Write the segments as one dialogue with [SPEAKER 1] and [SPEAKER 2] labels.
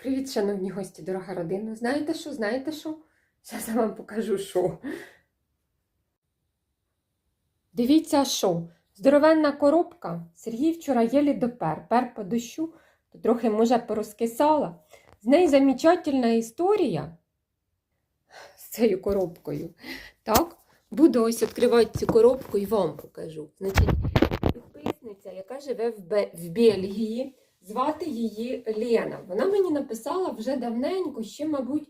[SPEAKER 1] Привіт, шановні гості, дорога родина. Знаєте що? Знаєте що? Зараз я вам покажу що. Дивіться, що. Здоровенна коробка. Сергій вчора єлі допер. Пер по дощу, то трохи, може, порозкисала. З неї замечательна історія з цією коробкою. Так, буду ось відкривати цю коробку і вам покажу. Значить, підписниця, яка живе в Бельгії, звати її Лена. Вона мені написала вже давненько, ще, мабуть,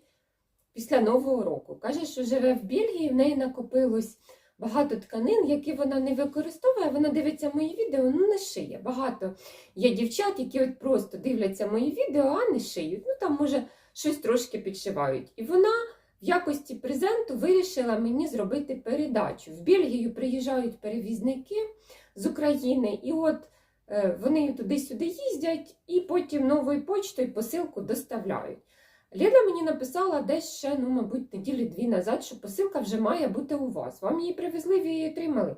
[SPEAKER 1] після Нового року. Каже, що живе в Бельгії, в неї накопилось багато тканин, які вона не використовує. Вона дивиться мої відео, ну не шиє. Багато є дівчат, які от просто дивляться мої відео, а не шиють. Ну там, може, щось трошки підшивають. І вона в якості презенту вирішила мені зробити передачу. В Бельгію приїжджають перевізники з України, і от вони туди-сюди їздять, і потім новою почтою посилку доставляють. Лена мені написала десь ще, ну, мабуть, неділі дві назад, що посилка вже має бути у вас. Вам її привезли, ви її отримали.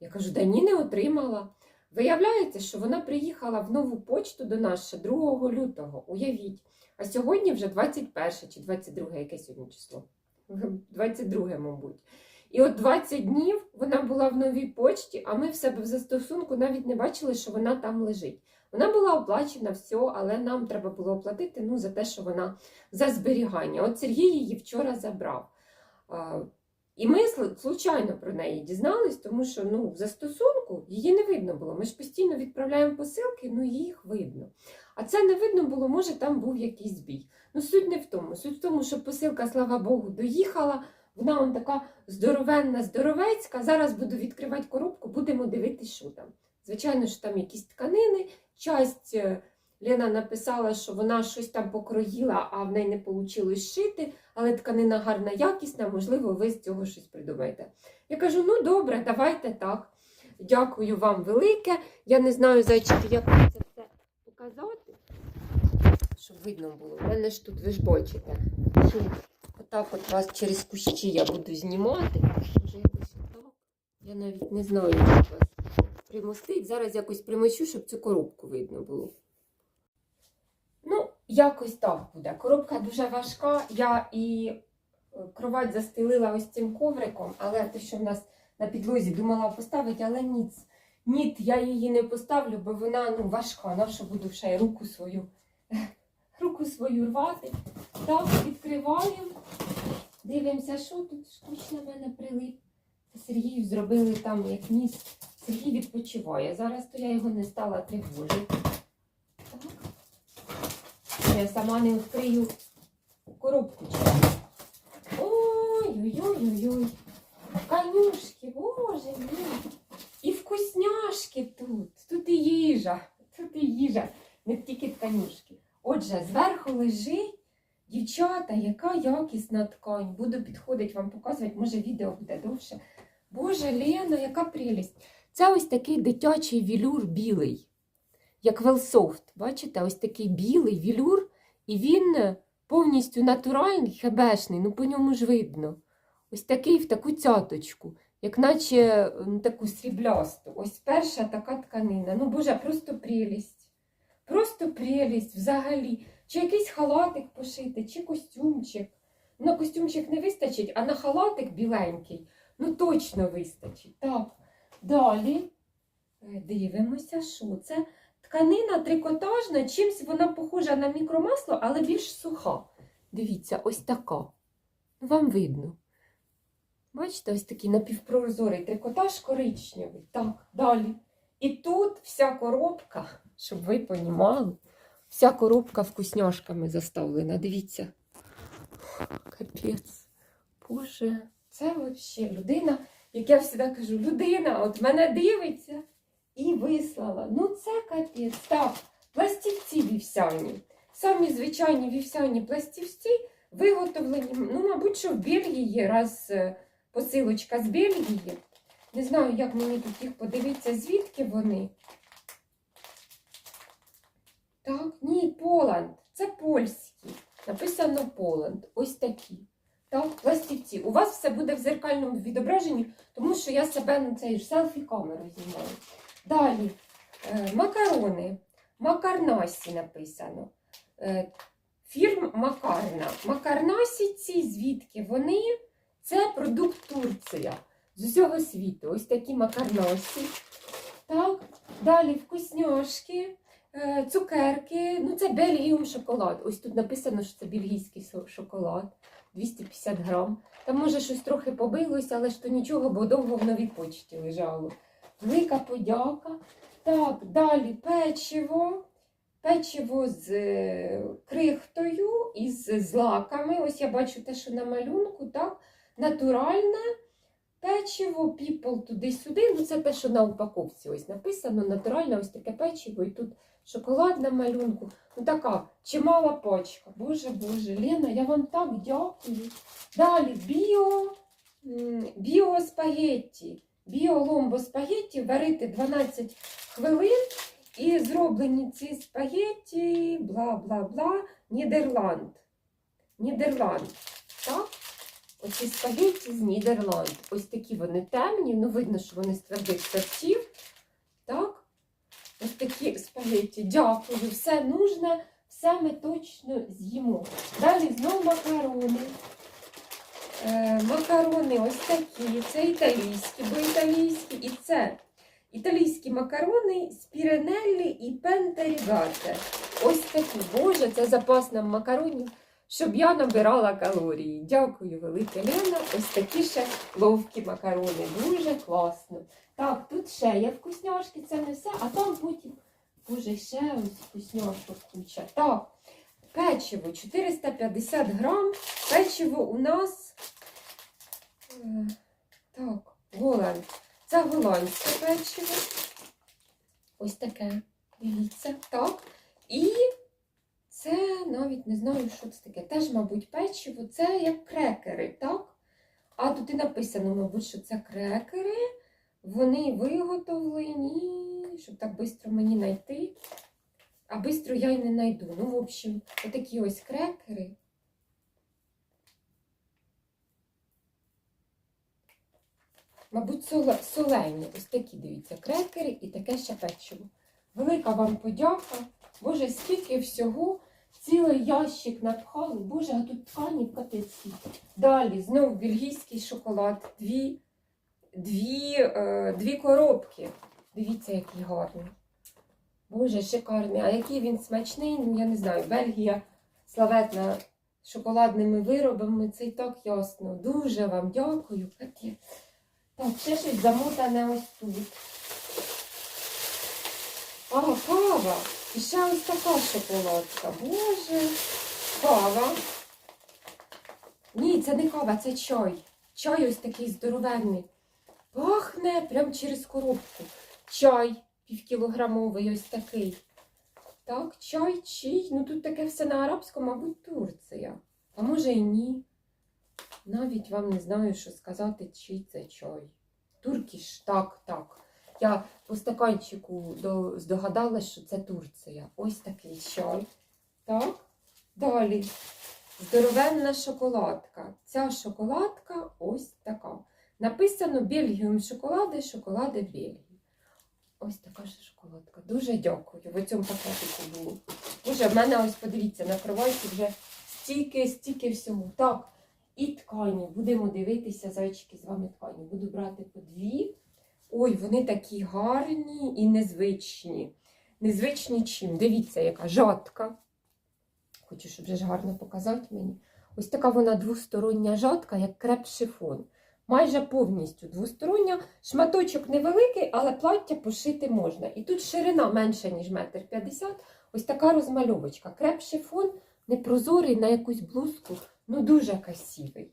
[SPEAKER 1] Я кажу, да ні, не отримала. Виявляється, що вона приїхала в нову почту до нас ще 2 лютого. Уявіть. А сьогодні вже 21 чи 22, яке сьогодні число? 22, мабуть. І от 20 днів вона була в новій почті, а ми в себе в застосунку навіть не бачили, що вона там лежить. Вона була оплачена все, але нам треба було оплатити ну, за те, що вона за зберігання. От Сергій її вчора забрав. І ми сл- случайно про неї дізнались, тому що ну, в застосунку її не видно було. Ми ж постійно відправляємо посилки, ну їх видно. А це не видно було, може, там був якийсь збій. Ну, суть не в тому. Суть в тому, що посилка, слава Богу, доїхала. Вона он така здоровенна, здоровецька. Зараз буду відкривати коробку, будемо дивитися, що там. Звичайно, що там якісь тканини. Часть е, Лена написала, що вона щось там покроїла, а в неї не вийшло шити, але тканина гарна, якісна, можливо, ви з цього щось придумаєте. Я кажу: ну добре, давайте так. Дякую вам велике. Я не знаю, зайчики, як це все показати, щоб видно було. У мене ж тут, ви ж бачите, отак от вас через кущі я буду знімати. Я навіть не знаю, як вас примостить. Зараз якось примочу, щоб цю коробку видно було. Ну, якось так буде. Коробка дуже важка. Я і е, кровать застелила ось цим ковриком, але те, що в нас на підлозі думала поставити, але ніц. Ні, я її не поставлю, бо вона ну, важка. На що буду ще й руку свою, руку свою рвати. Так, відкриваємо. Дивимося, що тут штучно в мене прилип. Сергію зробили там як ніс. Сергій відпочиває. Зараз то я його не стала тривожити. Я сама не відкрию коробку. Ой-ой-ой-ой-ой. Конюшки, боже мій. І вкусняшки тут. Тут і їжа. Тут і їжа. Не тільки тканюшки. Отже, зверху лежить дівчата, яка якісна ткань. Буду підходити вам показувати, може відео буде довше. Боже, Лена, яка прелість. Це ось такий дитячий вілюр білий, як велсофт. Бачите, ось такий білий вілюр, і він повністю натуральний, хебешний, ну по ньому ж видно. Ось такий в таку цяточку, як наче таку сріблясту. Ось перша така тканина. Ну, Боже, просто прелість. Просто прелість взагалі. Чи якийсь халатик пошити, чи костюмчик. На костюмчик не вистачить, а на халатик біленький, ну точно вистачить. Так. Далі е, дивимося, що це. Тканина трикотажна, чимсь вона похожа на мікромасло, але більш суха. Дивіться, ось така. Ну, Вам видно. Бачите, ось такий напівпрозорий трикотаж коричневий. Так, далі. І тут вся коробка, щоб ви понімали, вся коробка вкусняшками заставлена. Дивіться. Капець. Боже, це взагалі людина, як я завжди кажу, людина от мене дивиться і вислала. Ну це капець. Так, пластівці вівсяні. Самі звичайні вівсяні пластівці виготовлені, ну, мабуть, що в Бельгії, раз е, посилочка з Бельгії. Не знаю, як мені тут їх подивитися, звідки вони. Так, ні, Поланд. Це польські. Написано Поланд. Ось такі. Так, пластівці. У вас все буде в зеркальному відображенні, тому що я себе на цей селфі-камеру знімаю. Далі е, макарони. Макарнасі написано. Е, фірм Макарна. Макарнасі ці звідки вони? Це продукт Турція з усього світу. Ось такі макарнасі. Так, далі вкусняшки, цукерки. Ну, це Бельгіум шоколад. Ось тут написано, що це бельгійський шоколад. 250 грам. Там може щось трохи побилося, але ж то нічого, бо довго в новій почті лежало. Велика подяка. Так, далі печиво. Печиво з е, крихтою і з злаками. Ось я бачу те, що на малюнку, так? Натуральне печиво, people туди-сюди. Ну, це те, що на упаковці ось написано. Натуральне ось таке печиво, і тут шоколад на малюнку. Ну така чимала пачка. Боже, Боже, Лена, я вам так дякую. Далі біо, біо спагетті. Біо ломбо спагетті варити 12 хвилин. І зроблені ці спагетті, бла-бла-бла, Нідерланд. Нідерланд. Так? Оці спагетті з Нідерланд. Ось такі вони темні, ну видно, що вони з твердих сортів. Так? Ось такі спагетті. Дякую. Все нужне, все ми точно з'їмо. Далі знову макарони. Е, макарони ось такі. Це італійські, бо італійські. І це італійські макарони з піренеллі і пентерігате. Ось такі. Боже, це запас нам макаронів, щоб я набирала калорії. Дякую, велике Лена. Ось такі ще ловкі макарони. Дуже класно. Так, тут ще є вкусняшки, це не все, а там потім, боже, ще ось вкусняшок куча. Так, печиво 450 грам. Печиво у нас. е, Так, Голланд. Це голландське печиво. Ось таке. Дивіться, так. І це навіть не знаю, що це таке. Теж, мабуть, печиво. Це як крекери, так? А тут і написано, мабуть, що це крекери. Вони виготовлені, щоб так швидко мені знайти. А швидко я й не знайду. Ну, в общем, отакі ось крекери. Мабуть, солені. Ось такі, дивіться, крекери і таке ще печиво. Велика вам подяка. Боже, скільки всього. Цілий ящик напхали. Боже, а тут ткані капець. Далі, знову бельгійський шоколад. Дві, дві, е, дві коробки. Дивіться, який гарний. Боже, шикарний. А який він смачний, ну я не знаю. Бельгія славетна шоколадними виробами. Це і так ясно. Дуже вам дякую. Так, ще щось замотане ось тут. А, кава. І ще ось така шоколадка. Боже. Кава. Ні, це не кава, це чай. Чай ось такий здоровенний. Пахне прямо через коробку. Чай півкілограмовий ось такий. Так, чай, чий. Ну тут таке все на арабському, мабуть, Турція. А може і ні. Навіть вам не знаю, що сказати, чий це чай. Туркіш, так, так. Я по стаканчику до- здогадалась, що це Турція. Ось такий чай. Так. Далі. Здоровенна шоколадка. Ця шоколадка ось така. Написано Бельгіум шоколади, шоколади Бельгії. Ось така ж шоколадка. Дуже дякую. В цьому пакетику було. Боже, в мене ось подивіться, на кроваті вже стільки, стільки всього. Так. І ткані. Будемо дивитися, зайчики, з вами ткані. Буду брати по дві. Ой, вони такі гарні і незвичні. Незвичні чим? Дивіться, яка жатка. Хочу, щоб вже гарно показати мені. Ось така вона двостороння жатка, як креп-шифон. Майже повністю двостороння. Шматочок невеликий, але плаття пошити можна. І тут ширина менша, ніж метр п'ятдесят. Ось така розмальовочка. Креп-шифон непрозорий на якусь блузку. Ну, дуже красивий.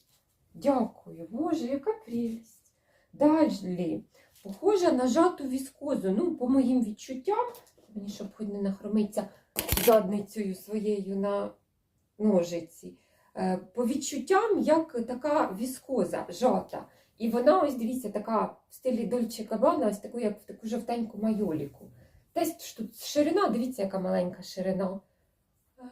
[SPEAKER 1] Дякую, Боже, яка прелість. Далі. Похожа на жату віскозу. Ну, по моїм відчуттям, мені щоб хоч не нахромиться задницею своєю на ножиці. Е, По відчуттям, як така віскоза жата. І вона, ось дивіться, така в стилі Дольче Кабана, ось таку, як в таку жовтеньку майоліку. Десь тут ширина, дивіться, яка маленька ширина. Е,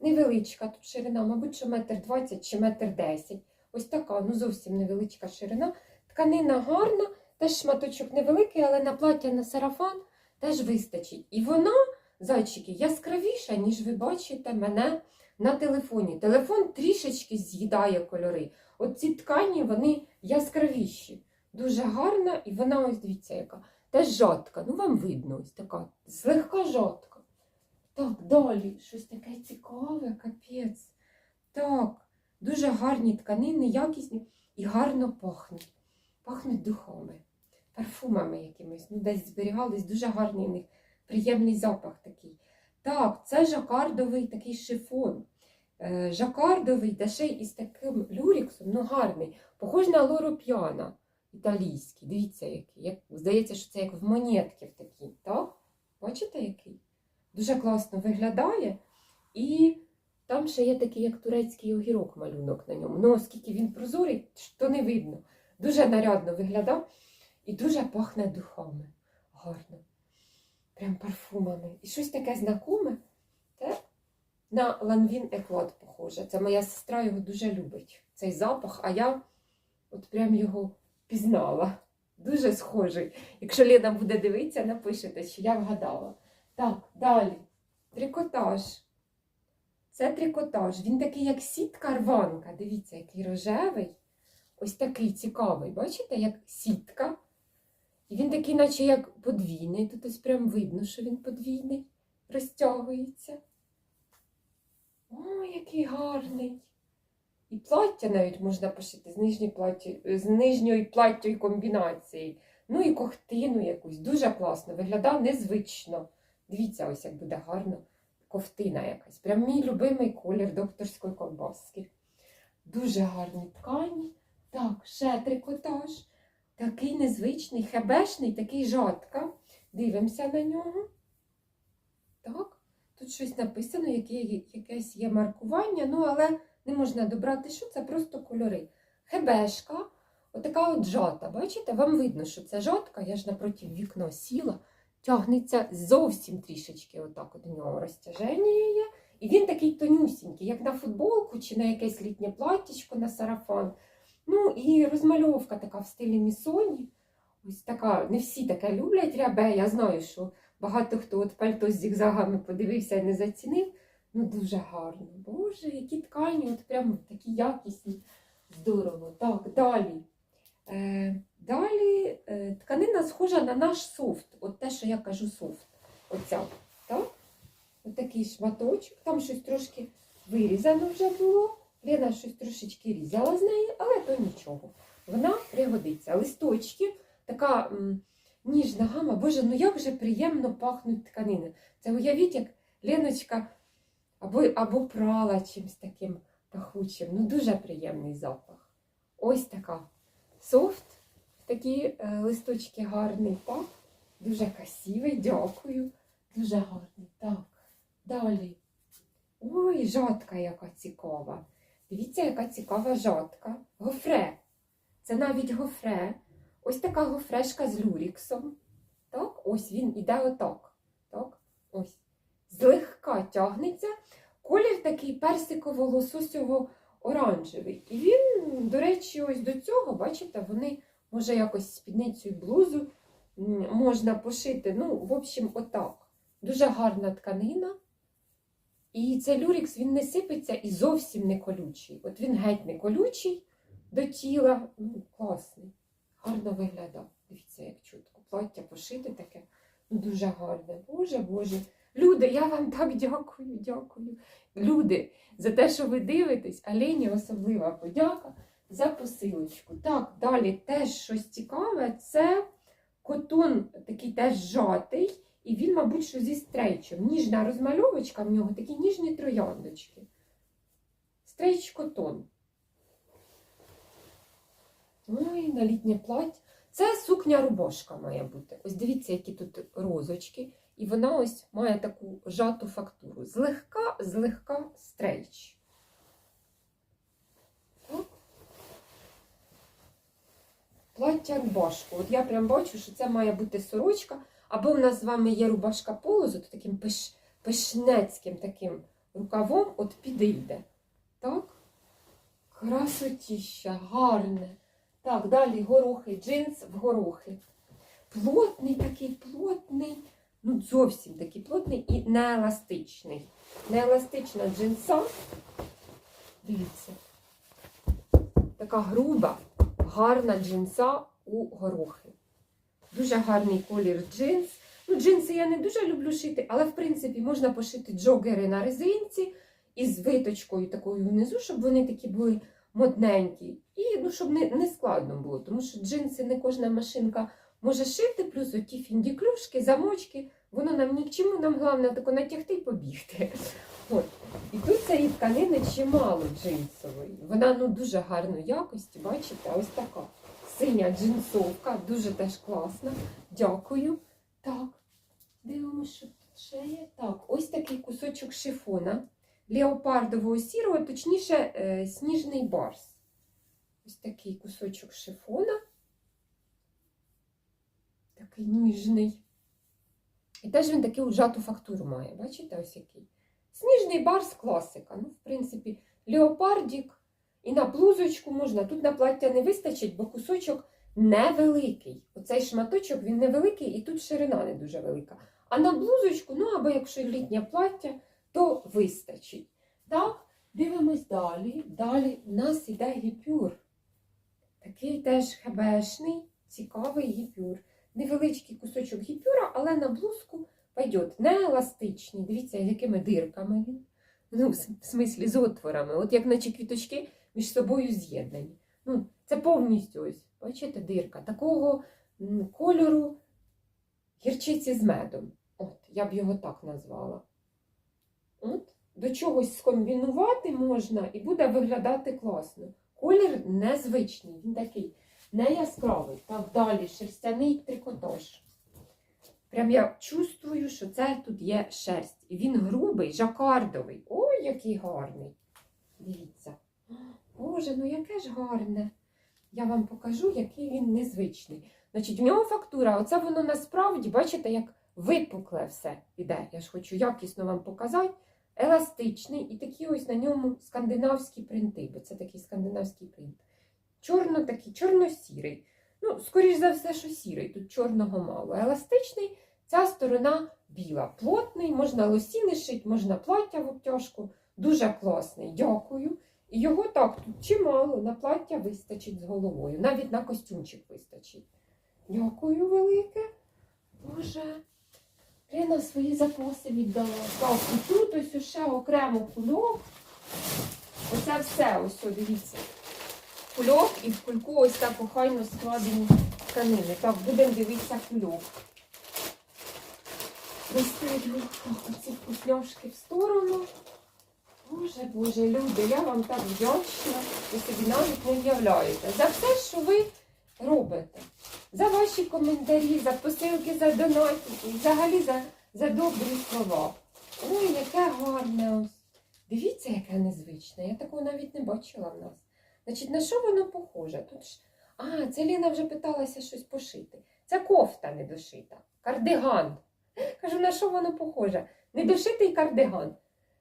[SPEAKER 1] Невеличка тут ширина, мабуть, що метр двадцять чи метр десять. Ось така, ну зовсім невеличка ширина. Тканина гарна, теж шматочок невеликий, але на плаття на сарафан теж вистачить. І вона, зайчики, яскравіша, ніж ви бачите мене на телефоні. Телефон трішечки з'їдає кольори. От ці ткані, вони яскравіші. Дуже гарна, і вона, ось дивіться, яка. Теж жовтка. Ну, вам видно, ось така. Злегка жовтка. Так, далі. Щось таке цікаве, капець. Так, дуже гарні тканини, якісні і гарно пахнуть. Пахнуть духами, парфумами якимись. Ну, десь зберігались, дуже гарний у них, приємний запах такий. Так, це жакардовий такий шифон. Е, жакардовий, та ще із таким люріксом, ну гарний. Похож на лоро п'яна італійський. Дивіться, який. Як, здається, що це як в монетки в такій, так? Бачите, який? Дуже класно виглядає. І там ще є такий, як турецький огірок малюнок на ньому. Ну, оскільки він прозорий, то не видно. Дуже нарядно виглядав і дуже пахне духами. Гарно. Прям парфумами. І щось таке знакоме. Це на Ланвін Еклад похоже. Це моя сестра його дуже любить. Цей запах, а я от прям його пізнала. Дуже схожий. Якщо Лена буде дивитися, напишете, що я вгадала. Так, далі. Трикотаж. Це трикотаж. Він такий, як сітка рванка. Дивіться, який рожевий. Ось такий цікавий. Бачите, як сітка. І він такий, наче як подвійний. Тут ось прям видно, що він подвійний. Розтягується. О, який гарний. І плаття навіть можна пошити з нижньої платі, з нижньої платтєю комбінації. Ну і ковтину якусь. Дуже класно. Виглядав незвично. Дивіться, ось як буде гарно ковтина якась. Прям мій любимий колір докторської ковбаски. Дуже гарні ткані. Так, ще трикотаж. Такий незвичний, хебешний, такий жатка. Дивимося на нього. Так, тут щось написано, яке, якесь є маркування, ну але не можна добрати, що це просто кольори. Хебешка, отака от жата. Бачите, вам видно, що це жатка, я ж напроти вікна сіла, тягнеться зовсім трішечки, отак от у нього розтяження є. І він такий тонюсінький, як на футболку чи на якесь літнє платтячко на сарафан. Ну і розмальовка така в стилі місоні. Ось така, не всі таке люблять рябе. Я знаю, що багато хто от пальто з зігзагами подивився і не зацінив. Ну дуже гарно. Боже, які ткані, от прям такі якісні. Здорово. Так, далі. Е, далі е, тканина схожа на наш софт. От те, що я кажу, софт. Оця. Так? От такий шматочок. Там щось трошки вирізано вже було. Лена щось трошечки різала з неї, але то нічого. Вона пригодиться. Листочки, така м, ніжна гама. Боже, ну як же приємно пахнуть тканини. Це уявіть, як Леночка або, або прала чимось таким пахучим. Ну, дуже приємний запах. Ось така софт, такі е, листочки гарний пах. Дуже красивий, дякую. Дуже гарний. Так, далі. Ой, жатка яка цікава. Дивіться, яка цікава жатка. Гофре. Це навіть гофре. Ось така гофрешка з люріксом. Так, ось він іде отак. Так, ось. Злегка тягнеться. Колір такий персиково-лососово-оранжевий. І він, до речі, ось до цього, бачите, вони, може, якось спідницю і блузу можна пошити. Ну, в общем, отак. Дуже гарна тканина. І цей люрікс він не сипеться і зовсім не колючий. От він геть не колючий до тіла. Ну, класний. Гарно виглядав. Дивіться, як чутко. Плаття пошите таке. Ну, дуже гарне. Боже, Боже. Люди, я вам так дякую, дякую. Люди, за те, що ви дивитесь, а Лені особлива подяка за посилочку. Так, далі теж щось цікаве. Це котон такий теж жатий. І він, мабуть, що зі стрейчем. Ніжна розмальовочка в нього, такі ніжні трояндочки. Стрейч котон. Ой, на літнє плаття. Це сукня рубашка має бути. Ось дивіться, які тут розочки. І вона ось має таку жату фактуру. Злегка, злегка стрейч. Плаття рубашку. От я прям бачу, що це має бути сорочка. Або в нас з вами є рубашка поло з таким пиш, пишнецьким таким рукавом, от підійде. Так? Красотіща, гарне. Так, далі горохи, джинс в горохи. Плотний такий, плотний, ну зовсім такий плотний і нееластичний. Нееластична джинса. Дивіться. Така груба, гарна джинса у горохи. Дуже гарний колір джинс. Ну, джинси я не дуже люблю шити, але в принципі можна пошити джогери на резинці із виточкою такою внизу, щоб вони такі були модненькі. І ну, щоб не, не складно було, тому що джинси не кожна машинка може шити, плюс оті фіндіклюшки, замочки, воно нам ні к чому, нам головне тако натягти і побігти. От. І тут цієї тканини чимало джинсової. Вона ну, дуже гарної якості, бачите, ось така синя джинсовка, дуже теж класна. Дякую. Так, дивимося, що тут ще є. Так, ось такий кусочок шифона леопардового сірого, точніше, е, сніжний барс. Ось такий кусочок шифона. Такий ніжний. І теж він таку вжату фактуру має. Бачите, ось який. Сніжний барс класика. Ну, в принципі, леопардік. І на блузочку можна. Тут на плаття не вистачить, бо кусочок невеликий. Оцей шматочок він невеликий, і тут ширина не дуже велика. А на блузочку, ну або якщо літнє плаття, то вистачить. Так, дивимось далі. Далі у нас іде гіпюр. Такий теж хебешний, цікавий гіпюр. Невеличкий кусочок гіпюра, але на блузку пойдет. Не еластичний. Дивіться, якими дирками він. Ну, в смислі, з отворами. От як наче квіточки між собою з'єднані. Ну, це повністю ось, бачите, дирка. Такого кольору гірчиці з медом. От, я б його так назвала. От, до чогось скомбінувати можна і буде виглядати класно. Колір незвичний, він такий не яскравий. Так, далі шерстяний трикотаж. Прям я чувствую, що це тут є шерсть. І він грубий, жакардовий. Ой, який гарний. Дивіться. Боже, ну яке ж гарне. Я вам покажу, який він незвичний. Значить, в нього фактура, оце воно насправді, бачите, як випукле все іде. Я ж хочу якісно вам показати. Еластичний і такі ось на ньому скандинавські принти, бо це такий скандинавський принт. Чорно такий, чорно-сірий. Ну, скоріш за все, що сірий, тут чорного мало. Еластичний, ця сторона біла. Плотний, можна лосіни шити, можна плаття в обтяжку. Дуже класний, дякую. Його так тут чимало, на плаття вистачить з головою. Навіть на костюмчик вистачить. Дякую велике. Боже. Лена свої запаси віддала. Так, і тут ось ще окремо кульок. Оце все, ось, дивіться. Кульок і в кульку ось так охайно складені тканини. Так, будемо дивитися кульок. Розстелю оці вкусняшки в сторону. Боже, Боже, люди, я вам так вдячна. Ви собі навіть не уявляєте. За все, що ви робите. За ваші коментарі, за посилки, за донатики, і взагалі за, за добрі слова. Ой, яке гарне ось. Дивіться, яке незвичне. Я такого навіть не бачила в нас. Значить, на що воно похоже? Тут ж... А, це Ліна вже питалася щось пошити. Це кофта недошита. Кардиган. Кажу, на що воно похоже? Недошитий кардиган.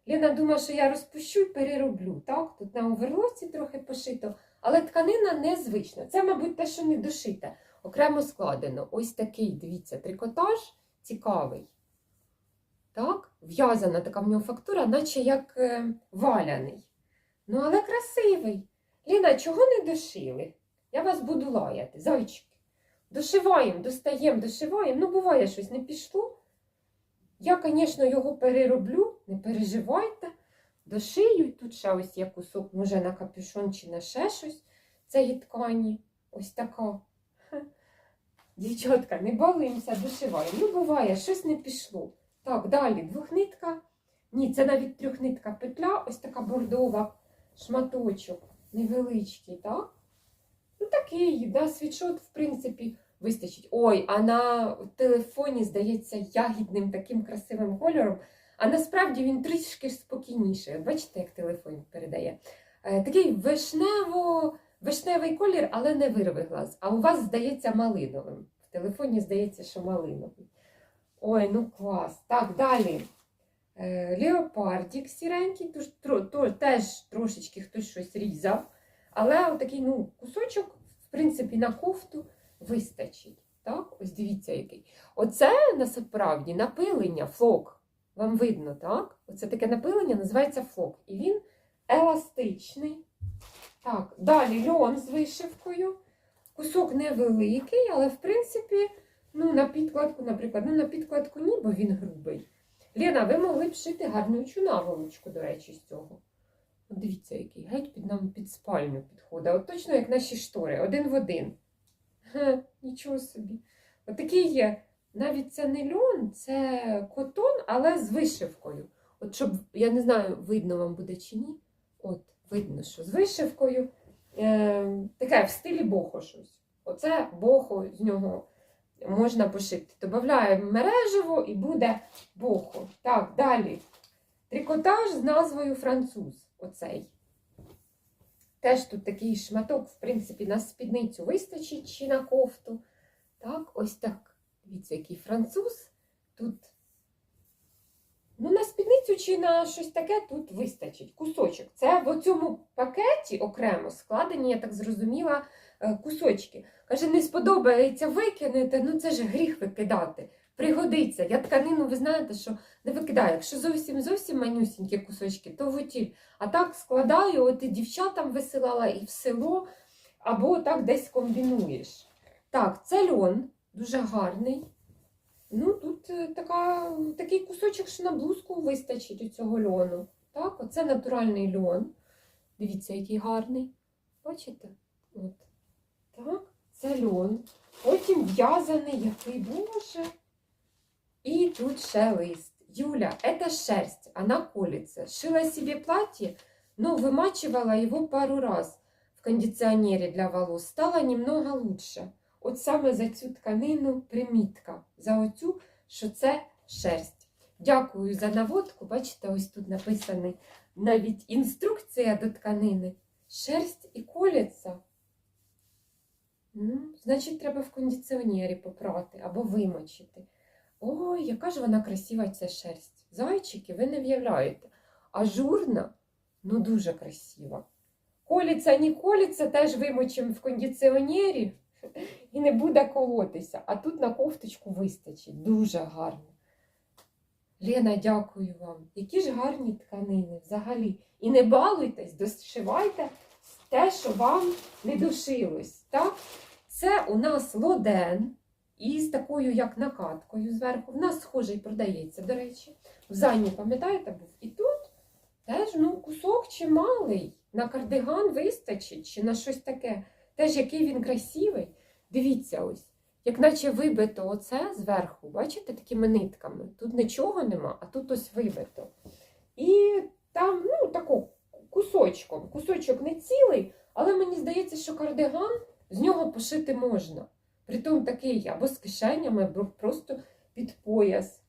[SPEAKER 1] Ліна думає, що я розпущу і перероблю. Так, тут на оверлоці трохи пошито, але тканина незвична. Це, мабуть, те, що не дошите. Окремо складено. Ось такий, дивіться, трикотаж цікавий. Так, в'язана така в нього фактура, наче як е, валяний. Ну, але красивий. Ліна, чого не дошили? Я вас буду лаяти, зайчики. Дошиваємо, достаємо, дошиваємо. Ну, буває, щось не пішло. Я, звісно, його перероблю, не переживайте. Дошию, тут ще ось є кусок, може, на капюшон чи на ще щось цієї ткані. Ось така. Дівчатка, не балуємося, дошиваємо. Ну, буває, щось не пішло. Так, далі двохнитка. Ні, це навіть трьохнитка петля, ось така бордова шматочок, невеличкий, так? Ну, такий, да, світшот, в принципі, вистачить. Ой, а на телефоні, здається, ягідним таким красивим кольором. А насправді він трішки спокійніший. Бачите, як телефон передає. Е, такий вишнево, вишневий колір, але не вирви глаз. А у вас здається малиновим. В телефоні здається, що малиновий. Ой, ну клас. Так, далі. Е, Леопардік сіренький, теж трошечки хтось щось різав. Але отакий ну, кусочок, в принципі, на кофту вистачить. Так, ось дивіться який. Оце насправді напилення, флок. Вам видно, так? Оце таке напилення називається флок. І він еластичний. Так, далі льон з вишивкою. Кусок невеликий, але в принципі, ну, на підкладку, наприклад, ну, на підкладку ні, бо він грубий. Лена, ви могли б шити гарнючу наволочку, до речі, з цього. От дивіться, який геть під нам під спальню підходить. От точно як наші штори, один в один. Ге, нічого собі. Отакий є. Навіть це не льон, це котон, але з вишивкою. От щоб, я не знаю, видно вам буде чи ні. От, видно, що з вишивкою. Е, таке в стилі бохо щось. Оце бохо з нього можна пошити. Добавляємо мережево і буде бохо. Так, далі. Трикотаж з назвою француз. Оцей. Теж тут такий шматок, в принципі, на спідницю вистачить чи на кофту. Так, ось так. Дивіться, який француз. Тут, ну, на спідницю чи на щось таке тут вистачить. Кусочок. Це в цьому пакеті окремо складені, я так зрозуміла, е, кусочки. Каже, не сподобається викинете, ну це ж гріх викидати. Пригодиться. Я тканину, ви знаєте, що не викидаю. Якщо зовсім зовсім манюсінькі кусочки, то в. А так складаю, от і дівчатам висилала, і в село, або так десь комбінуєш. Так, це льон, дуже гарний. Ну, тут е, така, такий кусочок, що на блузку вистачить у цього льону. Так, оце натуральний льон. Дивіться, який гарний. Бачите? От. Так, це льон. Потім в'язаний, який боже. И тут ще лист. Юля, это шерсть, она колется. Шила себе платье, но вымачивала его пару раз в кондиционере для волос. Стало немного лучше. От саме за цю тканину примітка. За оцю, що це шерсть. Дякую за наводку. Бачите, ось тут написаний навіть інструкція до тканини. Шерсть і колється. Ну, значить, треба в кондиціонері попрати або вимочити. Ой, яка ж вона красива ця шерсть. Зайчики, ви не в'являєте. Ажурна, ну дуже красива. Коліться, не коліться, теж вимочимо в кондиціонері і не буде колотися. А тут на кофточку вистачить. Дуже гарно. Лена, дякую вам. Які ж гарні тканини взагалі. І не балуйтесь, дошивайте те, що вам не дошилось. Так? Це у нас лоден із такою, як накаткою зверху. В нас схожий продається, до речі. В зайні, пам'ятаєте, був. І тут теж ну, кусок чималий. На кардиган вистачить чи на щось таке. Теж який він красивий. Дивіться ось. Як наче вибито оце зверху, бачите, такими нитками. Тут нічого нема, а тут ось вибито. І там, ну, тако, кусочком. Кусочок не цілий, але мені здається, що кардиган з нього пошити можна. Притом такий або з кишенями, або просто під пояс.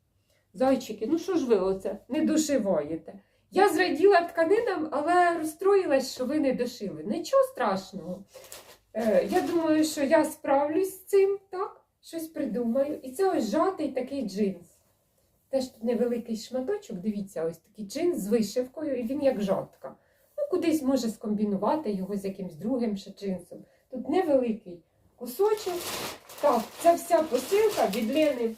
[SPEAKER 1] Зайчики, ну що ж ви оце не дошиваєте? Я зраділа тканинам, але розстроїлась, що ви не дошили. Нічого страшного. Е, я думаю, що я справлюсь з цим, так? Щось придумаю. І це ось жатий такий джинс. Теж тут невеликий шматочок, дивіться, ось такий джинс з вишивкою, і він як жатка. Ну, кудись може скомбінувати його з якимсь другим ще джинсом. Тут невеликий кусочок. Так, ця вся посилка від Лени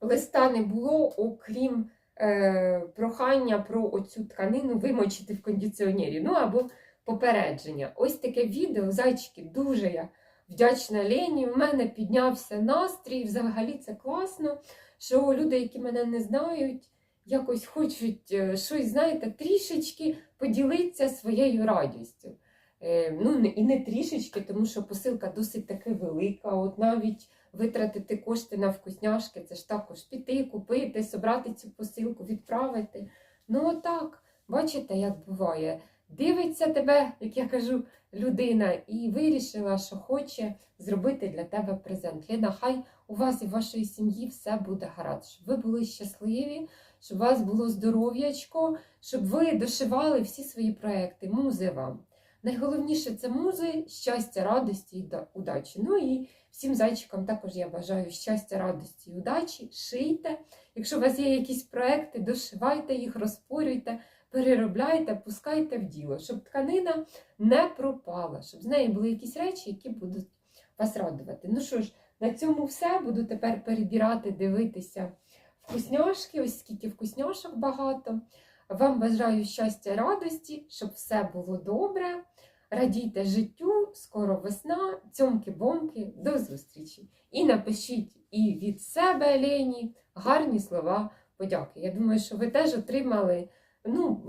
[SPEAKER 1] листа не було, окрім е, прохання про оцю тканину вимочити в кондиціонері. Ну або попередження. Ось таке відео, зайчики, дуже я вдячна Лені. У мене піднявся настрій. Взагалі це класно, що люди, які мене не знають, якось хочуть е, щось, знаєте, трішечки поділитися своєю радістю. Е, ну, і не трішечки, тому що посилка досить таки велика. От навіть витратити кошти на вкусняшки, це ж також піти, купити, собрати цю посилку, відправити. Ну, отак, бачите, як буває. Дивиться тебе, як я кажу, людина, і вирішила, що хоче зробити для тебе презент. Ліна, хай у вас і в вашої сім'ї все буде гаразд, щоб ви були щасливі, щоб у вас було здоров'ячко, щоб ви дошивали всі свої проекти. Музи вам. Найголовніше це музи, щастя, радості і удачі. Ну і всім зайчикам також я бажаю щастя, радості і удачі. Шийте. Якщо у вас є якісь проекти, дошивайте їх, розпорюйте, переробляйте, пускайте в діло, щоб тканина не пропала, щоб з неї були якісь речі, які будуть вас радувати. Ну що ж, На цьому все. Буду тепер перебирати, дивитися вкусняшки, ось скільки вкусняшок багато. Вам бажаю щастя, радості, щоб все було добре. Радійте життю, скоро весна, цьомки-бомки, до зустрічі. І напишіть і від себе Лені гарні слова подяки. Я думаю, що ви теж отримали ну,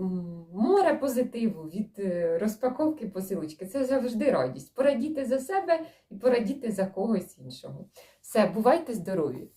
[SPEAKER 1] море позитиву від е, розпаковки посилочки. Це завжди радість. Порадіти за себе і порадіти за когось іншого. Все, бувайте здорові!